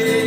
day.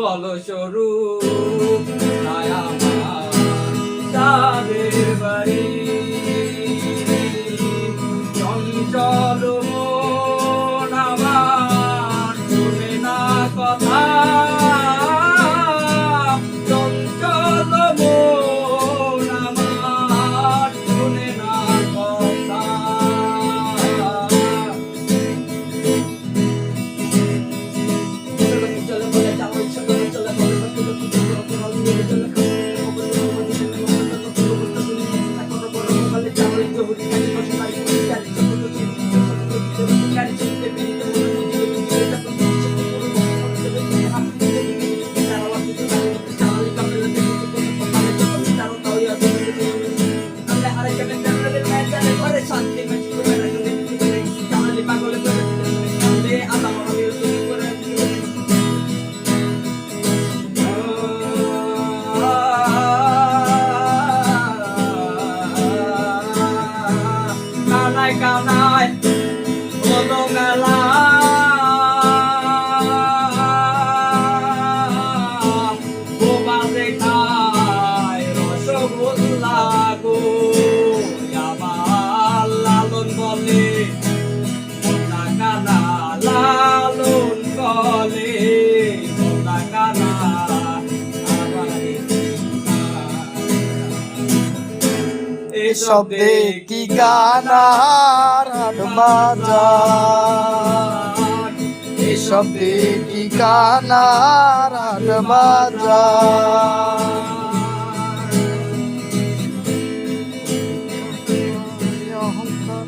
ফলস্বরূপ আয়ামা তাদের Go, go, go, go, শব্দে কি কানার বাজা শব্দে কি কানার বাজা অহংকার